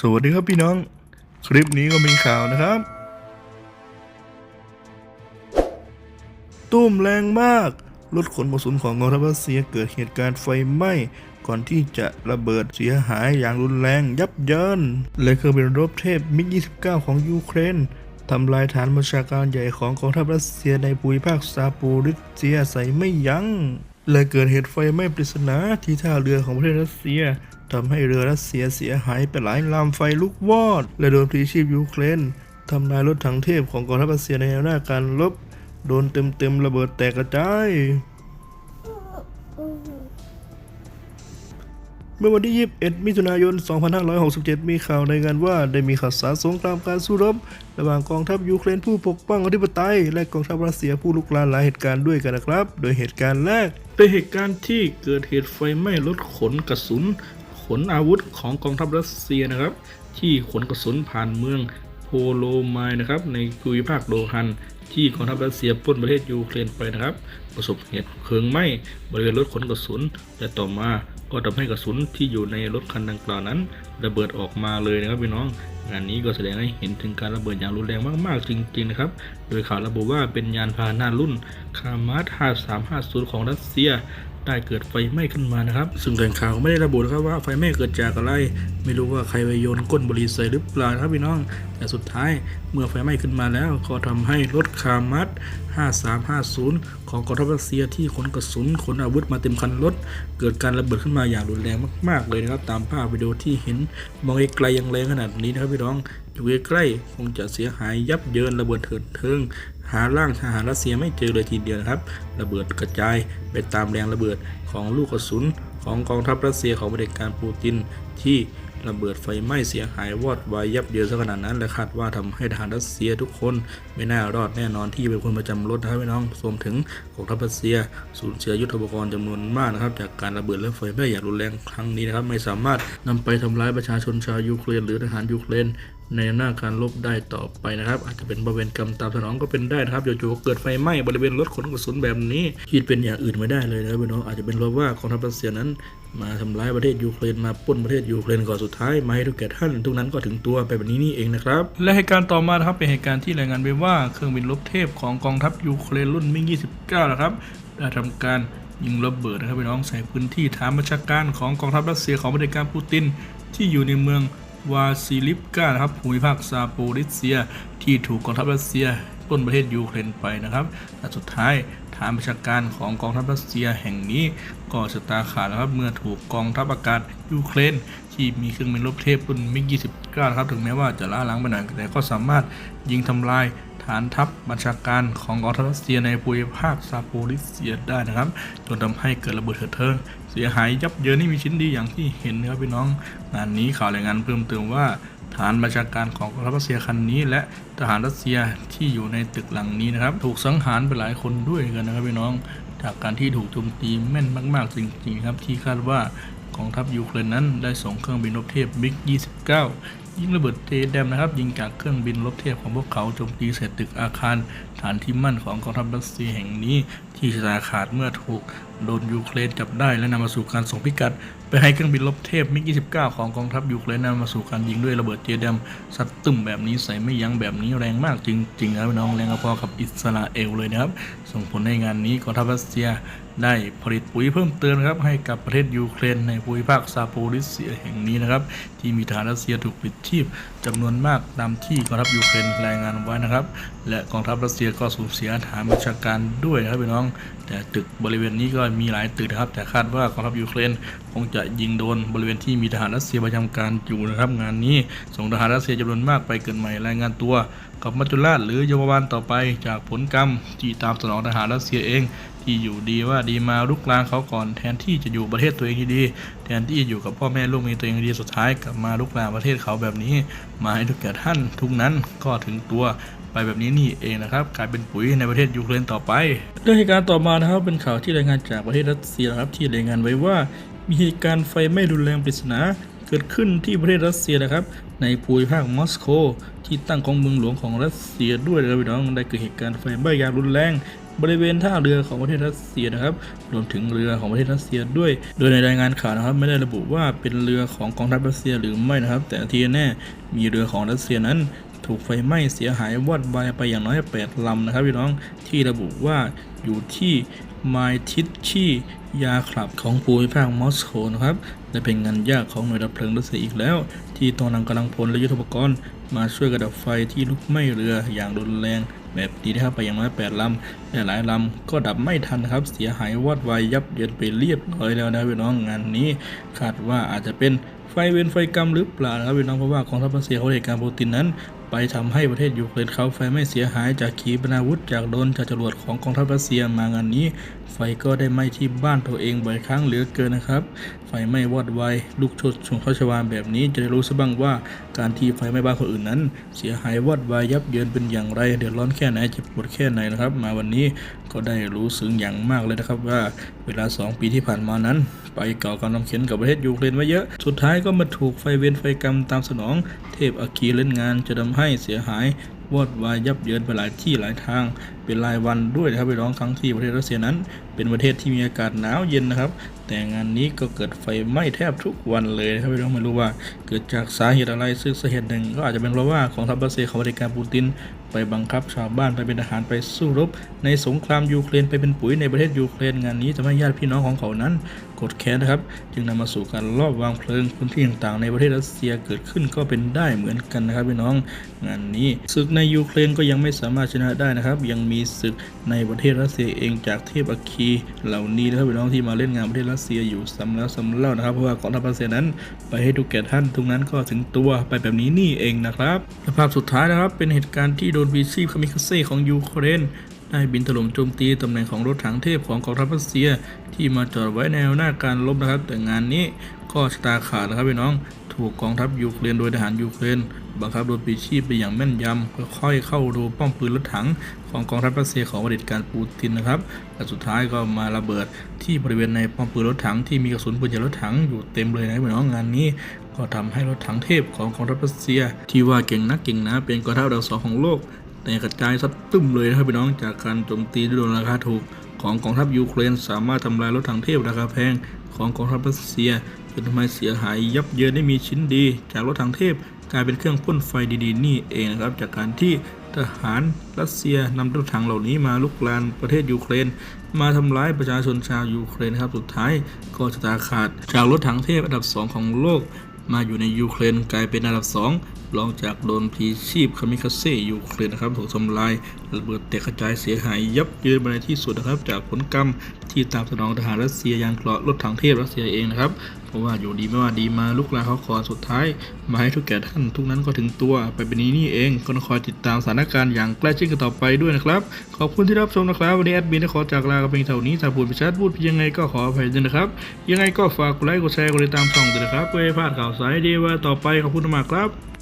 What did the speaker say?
สวัสดีครับพี่น้อง คลิปนี้ก็มีข่าวนะครับ ตุ้มแรงมาก รถขนกระสุนของกองทัพรัสเซียเกิดเหตุการณ์ไฟไหม้ก่อนที่จะระเบิดเสียหายอย่างรุนแรงยับเยินและเครื่องบินรบเทพมิก 29 ของยูเครนทำลายฐานบัญชาการใหญ่ของกองทัพรัสเซียในภูมิภาคซาปูริเซียใส่ไม่ยัง้งและเกิดเหตุไฟไหม้ปริศนาที่ท่าเรือของประเทศรัสเซีย ทำให้เรือรัสเซียเสียหายไปหลายลำไฟลุกวอด และโดนพลีชีพยูเครนทำลายรถถังเทพของกองทัพรัสเซียในแนวหน้าการรบโดนเต็มๆระเบิดแตกกระจาย เมื่อวันที่ 21 มิถุนายน 2567 มีข่าวรายงานว่าได้มีข่าวสารสงครามการสู้รบ ระหว่างกองทัพยูเครนผู้ปกป้องอธิปไตย และกองทัพรัสเซียผู้ลุกลานหลายเหตุการณ์ด้วยกันนะครับ โดยเหตุการณ์แรกเป็นเหตุการณ์ที่เกิดเหตุไฟไหม้รถขนกระสุน ขนอาวุธของกองทัพรัสเซียนะครับ ที่ขนกระสุนผ่านเมืองโพโลมน์นะครับในภูมิภาคโดฮัน ที่กองทัพรัสเซียปล้นประเทศยูเครนไปนะครับ ประสบเหตุเพลิงไหม้บริเวณรถขนกระสุน และต่อมาก็ทำให้กระสุนที่อยู่ในรถคันดังกล่าวนั้น ระเบิดออกมาเลยนะครับพี่น้องงานนี้ก็แสดงให้เห็นถึงการระเบิดอย่างรุนแรงมากๆ จริงๆนะครับ โดยข่าวระบุว่าเป็นยานพาหนะรุ่นคามาร์ท5350 ของรัสเซีย ได้เกิดไฟไหม้ขึ้นมานะครับ ซึ่งแหล่งข่าวไม่ได้ระบุนะครับว่าไฟไหม้เกิดจากอะไร ไม่รู้ว่าใครไปโยนก้นบุหรี่ใส่หรือเปล่านะครับพี่น้อง แต่สุดท้ายเมื่อไฟไหม้ขึ้นมาแล้ว ก็ทำให้รถคามัด 5350 ของกองทัพรัสเซียที่ขนกระสุนขนอาวุธมาเต็มคันรถ เกิดการระเบิดขึ้นมาอย่างรุนแรงมาก ๆ เลยนะครับ ตามภาพวิดีโอที่เห็นมองไกลยังแรงขนาดนี้นะครับพี่น้องอยู่ใกล้ๆคงจะเสียหายยับเยินระเบิดเถิดเทิง หาร่างทหารรัสเซียไม่เจอเลยทีเดียวนะครับ ระเบิดกระจายไปตามแรงระเบิดของลูกกระสุนของกองทัพรัสเซียของเผด็จการปูตินที่ระเบิดไฟไหม้เสียหายวอดวายยับเยินซะขนาดนั้นและคาดว่าทำให้ทหารรัสเซียทุกคนไม่น่ารอดแน่นอนที่เป็นคนประจำรถนะครับพี่น้องรวมถึงกองทัพรัสเซีย สูญเสียยุทธปกรณ์จำนวนมากนะครับ จากการระเบิดและไฟไหม้อย่างรุนแรงครั้งนี้นะครับ ไม่สามารถนำไปทำร้ายประชาชนชาวยูเครนหรือทหารยูเครน ในหน้าการลบได้ต่อไปนะครับ อาจจะเป็นบริเวณกรรมตามสนองก็เป็นได้นะครับจู่ๆเกิดไฟไหม้บริเวณรถขนกระสุนแบบนี้คิดเป็นอย่างอื่นไม่ได้เลยนะครับพี่น้องอาจจะเป็นเพราะว่ากองทัพรัสเซียนั้น มาทำร้ายประเทศยูเครนมาปล้นประเทศยูเครนก่อนสุดท้ายมาให้ทุกแก่ท่านทุกนั้นก็ถึงตัวไปแบบนี้นี่เองนะครับและเหตุการณ์ต่อมาครับเป็นเหตุการณ์ที่รายงานไว้ว่าเครื่องบินรบเทพของกองทัพยูเครนรุ่นมิก29นะครับได้ทำการยิงระเบิดนะครับพี่น้องใส่พื้นที่ฐานบัญชาการของกองทัพรัสเซียของประเทศการปูตินที่อยู่ในเมือง วาซิลิฟกานะครับภูมิภาคซาโปริเซีย ที่ถูกกองทัพรัสเซียต้นประเทศยูเครนไปนะครับและสุดท้ายฐานประชาการของกองทัพรัสเซียแห่งนี้ก็ชะตาขาดนะครับ เมื่อถูกกองทัพอากาศยูเครนที่มีเครื่องบินรบเทพรุ่นมิก29นะครับ ถึงแม้ว่าจะล้าล้างไปหน่อยแต่ก็สามารถยิงทำลาย ฐานทัพบัญชาการของกองทัพรัสเซียในภูมิภาคซาโปริเซียได้นะครับ จนทำให้เกิดระเบิดเถิดเทิงเสียหายยับเยินไม่มีชิ้นดีอย่างที่เห็นนะครับพี่น้องงานนี้ข่าวรายงานเพิ่มเติมว่าฐานบัญชาการของกองทัพรัสเซียคันนี้ และทหารรัสเซียที่อยู่ในตึกหลังนี้นะครับ ถูกสังหารไปหลายคนด้วยกันนะครับพี่น้อง จากการที่ถูกโจมตีแม่นมากๆจริงๆครับที่คาดว่ากองทัพยูเครนนั้นได้ส่งเครื่องบินรบเทพมิก29 ยิงระเบิดเทแดมนะครับ ยิงจากเครื่องบินรบเทพของพวกเขาโจมตีใส่ตึกอาคารฐานที่มั่นของกองทัพรัสเซียแห่งนี้ ที่ชะตาขาดเมื่อถูกโดนยูเครนจับได้และนำมาสู่การส่งพิกัด ไปให้เครื่องบินรบเทพมิก 29 ของกองทัพยูเครนนำมาสู่การยิงด้วยระเบิดเจดมซัดตึมแบบนี้ใส่ไม่ยั้งแบบนี้แรงมากจริงๆนะครับน้องแรงพอกับอิสราเอลเลยนะครับ ส่งผลในงานนี้กองทัพรัสเซีย ได้ผลิตปุ๋ยเพิ่มเติมนครับให้กับประเทศยูเครนในภูมิภาคซาโปริเซียแห่งนี้นะครับ ที่มีฐานรัสเซียถูกปิดชีพจำนวนมากตามที่กองทัพยูเครนรายงานไว้นะครับ และกองทัพรัสเซียก็สูญเสียฐานบัญชาการด้วยนะครับพี่น้อง แต่ตึกบริเวณนี้ก็มีหลายตึกนะครับ แต่คาดว่ากองทัพยูเครนคงจะยิงโดนบริเวณที่มีทหารรัสเซียประจำการอยู่นะครับ งานนี้ส่งทหารรัสเซียจำนวนมากไปเกิดใหม่รายงานตัวกับมัจจุราชหรือโยมบาลต่อไปจากผลกรรมที่ตามสนองทหารรัสเซียเอง ที่อยู่ดีว่าดีมาลุกลานเขาก่อนแทนที่จะอยู่ประเทศตัวเองดีแทนที่จะอยู่กับพ่อแม่ลูกมีตัวเองดีสุดท้ายกลับมาลุกลานประเทศเขาแบบนี้ มาให้ทุกแก่ท่านทุกนั้นก็ถึงตัวไปแบบนี้นี่เองนะครับกลายเป็นปุ๋ยในประเทศยูเครนต่อไปเรื่องเหตุการณ์ต่อมานะครับเป็นข่าวที่รายงานจากประเทศรัสเซียนะครับที่รายงานไว้ว่า มีเหตุการณ์ไฟไหม้รุนแรงปริศนาเกิดขึ้นที่ประเทศรัสเซียนะครับ ในภูมิภาคมอสโกที่ตั้งของเมืองหลวงของรัสเซียด้วยนะพี่น้องได้เกิดเหตุการณ์ไฟไหม้อย่างรุนแรง บริเวณท่าเรือของประเทศรัสเซียนะครับ รวมถึงเรือของประเทศรัสเซียด้วย โดยในรายงานข่าวนะครับ ไม่ได้ระบุว่าเป็นเรือของกองทัพรัสเซียหรือไม่นะครับ แต่ที่แน่มีเรือของรัสเซียนั้นถูกไฟไหม้เสียหายวอดวายไปอย่างน้อย8ลำนะครับพี่น้องที่ระบุว่าอยู่ที่ไมทิชชียาคลับของภูมิภาคมอสโกนะครับ และเป็นงานยากของหน่วยดับเพลิงรัสเซียอีกแล้ว ที่ต้องนำกำลังพลและยุทโธปกรณ์มาช่วยกระดับไฟที่ลุกไหม้เรืออย่างรุนแรง แบบนี้นะครับไปอย่างน้อย8ลำแต่หลายลำก็ดับไม่ทันนะครับ เสียหายวอดวายยับเยินไปเรียบร้อยแล้วนะพี่น้องงานนี้คาดว่าอาจจะเป็นไฟเวรไฟกรรมหรือเปล่านะครับพี่น้องเพราะว่ากองทัพรัสเซียเขาเหตุการณ์โปรตินนั้นไปทำให้ประเทศยูเครนเขาไฟไม่เสียหายจากขีปนาวุธจากโดนจากจรวดของกองทัพรัสเซียมางานนี้ ไฟก็ได้ไหม้ที่บ้านตัวเองบ่อยครั้งเหลือเกินนะครับ ไฟไหม้วอดวายลุกชนชงข้าชวาแบบนี้จะได้รู้ซะบ้างว่าการที่ไฟไหม้บ้านคนอื่นนั้น เสียหายวอดวายยับเยินเป็นอย่างไรเดือดร้อนแค่ไหนเจ็บปวดแค่ไหนนะครับ มาวันนี้ก็ได้รู้ซึ้งอย่างมากเลยนะครับว่าเวลา 2 ปีที่ผ่านมานั้น ไปก่อกำลังเข็นกับประเทศยูเครนไว้เยอะ สุดท้ายก็มาถูกไฟเวรไฟกรรมตามสนอง เทพอาคีเล่นงานจะทำให้เสียหายวอดวายยับเยินไปหลายที่หลายทาง เป็นรายวันด้วยนะครับไปร้องครั้งที่ประเทศรัสเซียนั้น เป็นประเทศที่มีอากาศหนาวเย็นนะครับ แต่งานนี้ก็เกิดไฟไหม้แทบทุกวันเลยนะครับพี่น้องไม่รู้ว่าเกิดจากสาเหตุอะไรซึ่งสาเหตุหนึ่งก็อาจจะเป็นเพราะว่าของทัพรัสเซียของบริการปูติน ไปบังคับชาวบ้านไปเป็นทหารไปสู้รบ ในสงครามยูเครนไปเป็นปุ๋ยในประเทศยูเครนงานนี้ทำให้ญาติพี่น้องของเขานั้นกดแค้นนะครับ จึงนำมาสู่การลอบวางเพลิงพื้นที่ต่างๆในประเทศรัสเซียเกิดขึ้นก็เป็นได้เหมือนกันนะครับพี่น้องงานนี้ศึกในยูเครนก็ยังไม่สามารถชนะได้นะครับ ยังมีีศึกในประเทศรัสเซียเองจากเทพอัคคีเหล่านี้นะครับพี่น้องที่มาเล่นงานประเทศรัสเซียอยู่ซ้ำแล้วซ้ำเล่านะครับ เพราะว่ากองทัพรัสเซียนั้น ไปให้ทุกแก่ท่านทุกนั้นก็ถึงตัวไปแบบนี้นี่เองนะครับและภาพสุดท้ายนะครับ เป็นเหตุการณ์ที่โดนวีชีพคามิคาเซ่ของยูเครนได้บินถล่มโจมตีตำแหน่งของรถถังเทพของกองทัพรัสเซีย ที่มาจอดไว้แนวหน้าการรบนะครับ แต่งานนี้ก็ชะตาขาดนะครับพี่น้อง ถูกกองทัพยูเครนโดยทหารยูเครน บังคับโดยปีชีพไปอย่างแม่นยำค่อยๆเข้าดูป้อมปืนรถถัง ของกองทัพรัสเซียของเด็จการปูตินนะครับและสุดท้ายก็มาระเบิดที่บริเวณในป้อมปืนรถถังที่มีกระสุนปืนจากรถถังอยู่เต็มเลยนะพี่น้องงานนี้ก็ทำให้รถถังเทพของกองทัพรัสเซีย ที่ว่าเก่งนักเก่งนะเป็นกองทัพดับสองของโลกแต่กระจายซัดตึ้มเลยนะครับพี่น้องจากการโจมตีด้วยโดนราคาถูกของกองทัพยูเครน สามารถทำลายรถถังเทพราคาแพงของกองทัพรัสเซียจนทำให้เสียหายยับเยินได้มีชิ้นดีจากรถถังเทพ กลายเป็นเครื่องพ่นไฟดีๆ นี่เองนะครับ จากการที่ทหารรัสเซียนำรถถังเหล่านี้มาลุกลานประเทศยูเครน มาทำร้ายประชาชนชาวยูเครนนะครับสุดท้ายก็ชะตาขาด จากรถถังเทพอันดับสองของโลก มาอยู่ในยูเครนกลายเป็นอันดับสองรองจากโดนพีชีพคามิคาเซ่ยูเครนนะครับถูกทำลายระเบิดแตกกระจายเสียหายยับเยินมาในที่สุดนะครับ จากผลกรรมที่ตามสนองทหารรัสเซียยานเกราะรถถังเทพรัสเซียเองนะครับ ราะว่าอยู่ดีไม่ว่าดีมาลุกลาเขาคอสุดท้าย มาให้ทุกแก่ท่านทุกนั้นก็ถึงตัว ไปเป็นนี้นี่เองก็คอยติดตามสถานการณ์อย่างใกล้ชิดกันต่อไปด้วยนะครับ ขอบคุณที่รับชมนะครับ วันนี้แอดมินได้ขอจากลากันเพียงเท่านี้ถ้าพูดไปชัดพูดผิยังไงก็ขออภัยด้วยนะครับ ยังไงก็ฝากกดไลค์กดแชร์กดติดตามช่องด้วยนะครับเพื่อให้พลาดข่าวสารดีๆว่าต่อไปขอบคุณมากครับ